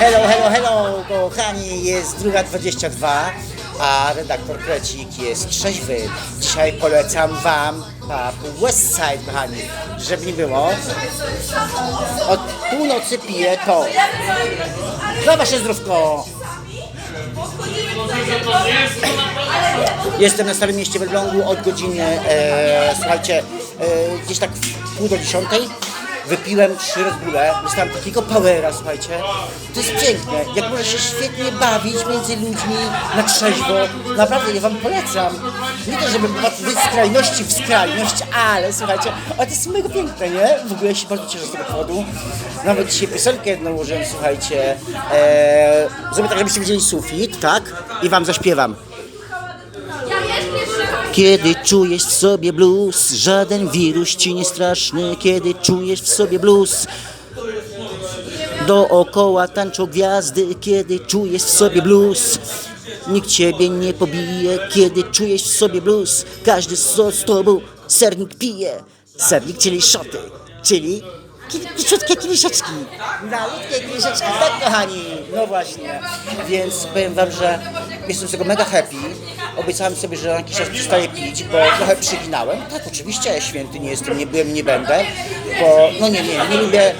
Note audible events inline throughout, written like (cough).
Hello, hello, hello, kochani, jest druga 22, a redaktor Krecik jest trzeźwy. Dzisiaj polecam wam pub Westside, kochani, żeby nie było. Od północy piję to. Za wasze zdrówko! Jestem na Starym Mieście w Elblągu od godziny, e, słuchajcie, gdzieś tak w pół do dziesiątej. Wypiłem trzy Red Bulle, dostałem takiego powera, słuchajcie. To jest piękne, jak można się świetnie bawić między ludźmi na trzeźwo. Naprawdę, ja wam polecam. Nie to, żeby być skrajności w skrajność, ale słuchajcie, ale to jest mega piękne, nie? W ogóle się bardzo cieszę z tego powodu. Nawet dzisiaj piosenkę jedną ułożyłem, słuchajcie. E, zrobię tak, żebyście widzieli sufit, tak? I wam zaśpiewam. Kiedy czujesz w sobie blues, żaden wirus ci nie straszny. Kiedy czujesz w sobie blues, dookoła tańczą gwiazdy. Kiedy czujesz w sobie blues, nikt ciebie nie pobije. Kiedy czujesz w sobie blues, każdy z tobą sernik pije. Sernik, czyli szoty, czyli króciutkie kieliszeczki. Malutkie kieliszeczki, tak kochani. No właśnie. Więc powiem wam, że jestem z tego mega happy. Obiecałem sobie, że na jakiś czas przestaję pić, bo trochę przyginałem. Tak, oczywiście, święty nie jestem, nie byłem, nie będę. Bo, no nie, nie, nie lubię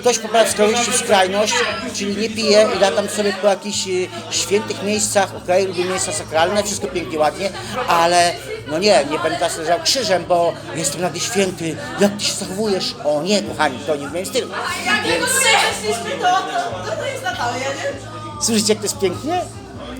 ktoś popada z skrajności w skrajność, czyli nie pije i latam sobie po jakichś y, świętych miejscach, okej, lubię miejsca sakralne, wszystko pięknie, ładnie, ale no nie, nie będę teraz leżał krzyżem, bo jestem nagle święty, jak ty się zachowujesz? O nie, kochani, to nie w moim stylu. Więc to, to, to jest Natalia, nie? słyszycie, jak to jest pięknie?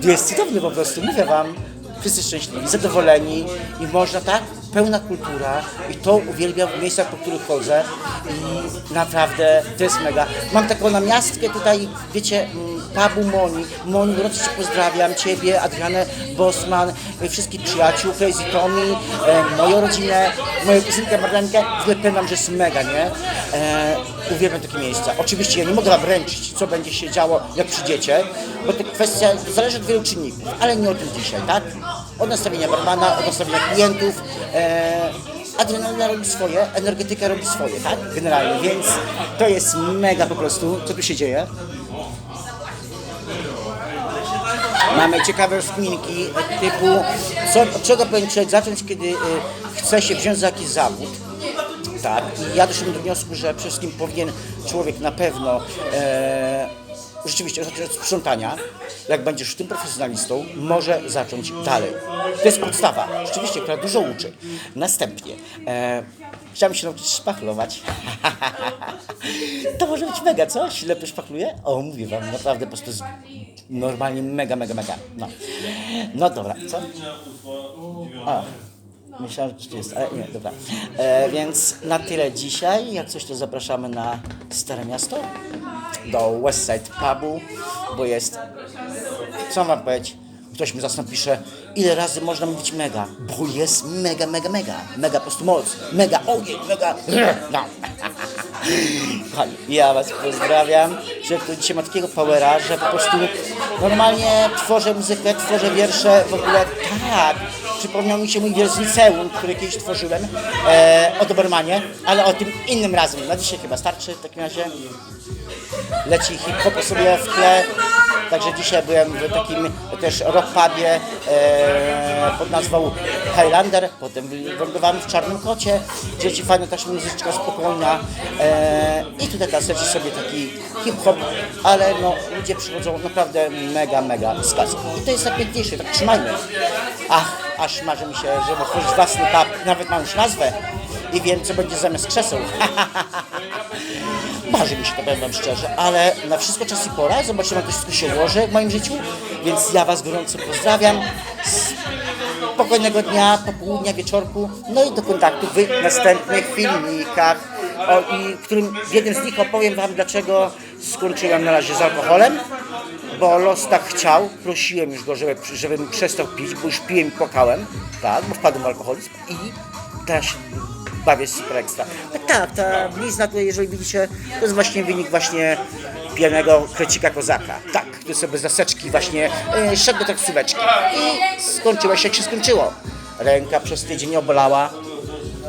Jest cudownie po prostu, mówię wam. Wszyscy szczęśliwi, zadowoleni i można tak, pełna kultura i to uwielbiam w miejscach, po których chodzę i naprawdę to jest mega. Mam taką namiastkę tutaj, wiecie, pubu Moni. Moni, gorąco Cię pozdrawiam, Ciebie, Adrianę Bosman, e, wszystkich przyjaciół, Crazy Tommy, e, moją rodzinę, moją kuzynkę Marlenkę. W ogóle że jest mega, nie? E, uwielbiam takie miejsca. Oczywiście ja nie mogę wam co będzie się działo, jak przyjdziecie, bo to kwestia zależy od wielu czynników, ale nie o tym dzisiaj, tak? Od nastawienia barmana, od nastawienia klientów. E, adrenalina robi swoje, energetyka robi swoje, tak? Generalnie, więc to jest mega po prostu, co tu się dzieje. Mamy ciekawe rozkminki typu, co, od czego powinien zacząć, kiedy y, chce się wziąć za jakiś zawód. Tak, i ja doszedłem do wniosku, że przede wszystkim powinien człowiek na pewno e, rzeczywiście zacząć od sprzątania. Jak będziesz w tym profesjonalistą, może zacząć dalej. To jest podstawa, rzeczywiście, która dużo uczy. Następnie e, chciałem się nauczyć szpachlować. (laughs) to może być mega, co? Ślepy szpachluje? O, mówię wam, naprawdę po prostu jest normalnie mega, mega, mega. No, no dobra, co? A. Myślałem, że jest, ale nie, dobra. E, więc na tyle dzisiaj. Jak coś, to zapraszamy na Stare Miasto, do Westside Pubu, bo jest, co mam powiedzieć, ktoś mi zasnął pisze, ile razy można mówić mega, bo jest mega, mega, mega, mega po prostu moc, mega ogień, mega, (laughs) no. (laughs) Kochani, ja was pozdrawiam, że tu dzisiaj ma takiego powera, że po prostu normalnie tworzę muzykę, tworzę wiersze, w ogóle tak, przypomniał mi się mój wiersz z liceum, który kiedyś tworzyłem e, o Dobermanie, ale o tym innym razem. Na dzisiaj chyba starczy w takim razie. Leci hip-hop sobie w tle. Także dzisiaj byłem w takim też rock e, pod nazwą Highlander, potem wylądowałem w Czarnym Kocie, gdzie ci fajna też muzyczka spokojna e, i tutaj teraz leci sobie taki hip-hop, ale no ludzie przychodzą naprawdę mega, mega z. I to jest najpiękniejsze, tak trzymajmy. Ach, aż marzy mi się, żeby otworzyć własny pub, nawet mam już nazwę i wiem co będzie zamiast krzeseł. (laughs) Marzy mi się to, powiem wam szczerze, ale na wszystko czas i pora. Zobaczymy, jak to wszystko się ułoży w moim życiu. Więc ja was gorąco pozdrawiam. Spokojnego dnia, popołudnia, wieczorku. No i do kontaktu w następnych filmikach. O, i którym w jednym z nich opowiem wam, dlaczego skończyłem na razie z alkoholem. Bo los tak chciał, prosiłem już go, żeby, żebym przestał pić, bo już piłem i płakałem, tak, bo wpadłem w alkoholizm i teraz bawię super ekstra. Tak, tak, ta blizna tutaj, jeżeli widzicie, to jest właśnie wynik właśnie pijanego krecika kozaka. Tak, który sobie z zaseczki właśnie e, szedł do taksóweczki i skończyło się jak się skończyło. Ręka przez tydzień obolała,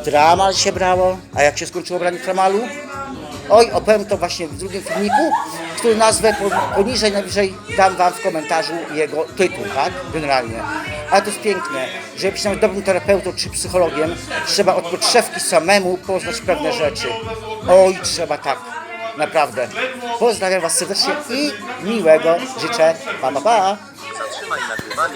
tramal się brało, a jak się skończyło branie tramalu? Oj, opowiem to właśnie w drugim filmiku, który nazwę po- poniżej, najwyżej dam wam w komentarzu jego tytuł, tak? Generalnie. Ale to jest piękne, żeby być nawet dobrym terapeutą czy psychologiem, trzeba od podszewki samemu poznać pewne rzeczy. Oj, trzeba tak. Naprawdę. Pozdrawiam was serdecznie i miłego życzę. Pa, pa, pa.